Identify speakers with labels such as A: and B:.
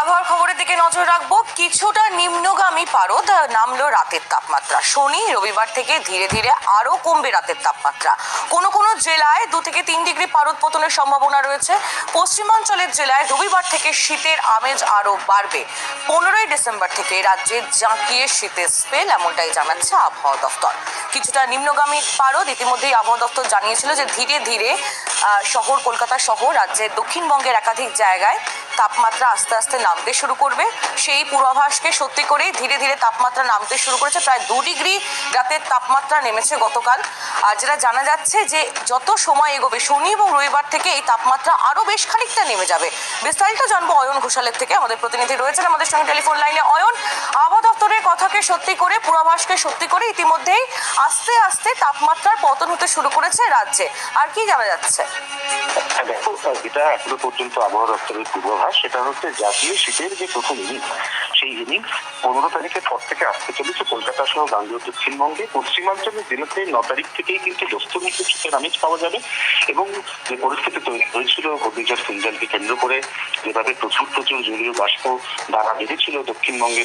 A: আবহাওয়ার খবরের দিকে নজর রাখব। কিছুটা নিম্নগামী পারদ নামলো রাতের তাপমাত্রা। শনি রবিবার থেকে ধীরে ধীরে আরও কমবে রাতের তাপমাত্রা। কোনো কোনো জেলায় দু থেকে তিন ডিগ্রি পারদ পতনের সম্ভাবনা রয়েছে। পশ্চিমাঞ্চলের জেলায় রবিবার থেকে শীতের আমেজ আরও বাড়বে। পনেরোই ডিসেম্বর থেকে রাজ্যে জাঁকিয়ে শীতের স্পেল, এমনটাই জানাচ্ছে আবহাওয়া দফতর কিছুটা নিম্নগামী পারদ ইতিমধ্যেই আবহাওয়া দফতর জানিয়েছিল যে ধীরে ধীরে শহর, কলকাতা সহ রাজ্যের দক্ষিণবঙ্গের একাধিক জায়গায় তাপমাত্রা আস্তে আস্তে নামতে শুরু করবে। সেই পূর্বাভাসকে সত্যি করেই ধীরে ধীরে তাপমাত্রা নামতে শুরু করেছে। প্রায় দু ডিগ্রি রাতের তাপমাত্রা নেমেছে গতকাল। আর যেটা জানা যাচ্ছে যে যত সময় এগোবে, শনি এবং রবিবার থেকে এই তাপমাত্রা আরও বেশ খানিকটা নেমে যাবে। বিস্তারিত জানব অয়ন ঘোষালের থেকে। আমাদের প্রতিনিধি রয়েছেন আমাদের সঙ্গে টেলিফোন লাইনে। অয়ন, আবহাওয়া দপ্তরের কথাকে সত্যি করে, পূর্বাভাসকে সত্যি করে ইতিমধ্যেই আস্তে আস্তে তাপমাত্রার পতন হতে শুরু করেছে রাজ্যে। আর কি জানা যাচ্ছে?
B: দেখো যেটা এখনও পর্যন্ত আবহাওয়া দপ্তরের পূর্বাভাস, সেটা হচ্ছে জাতীয় শীতের যে প্রথম ইনিংস, সেই ইনিংস পনেরো তারিখের পর থেকে আসতে চলেছে কলকাতা সহ গাঙ্গেয় দক্ষিণবঙ্গে। পশ্চিমাঞ্চলের জেলাতে ন তারিখ থেকেই কিন্তু দস্তমিত শীতের আমেজ পাওয়া যাবে এবং যে পরিস্থিতি তৈরি হয়েছিল, ঘূর্ণিঝড় সিঞ্জালকে কেন্দ্র করে যেভাবে প্রচুর প্রচুর জলীয় বাষ্প দ্বারা বেড়েছিল দক্ষিণবঙ্গে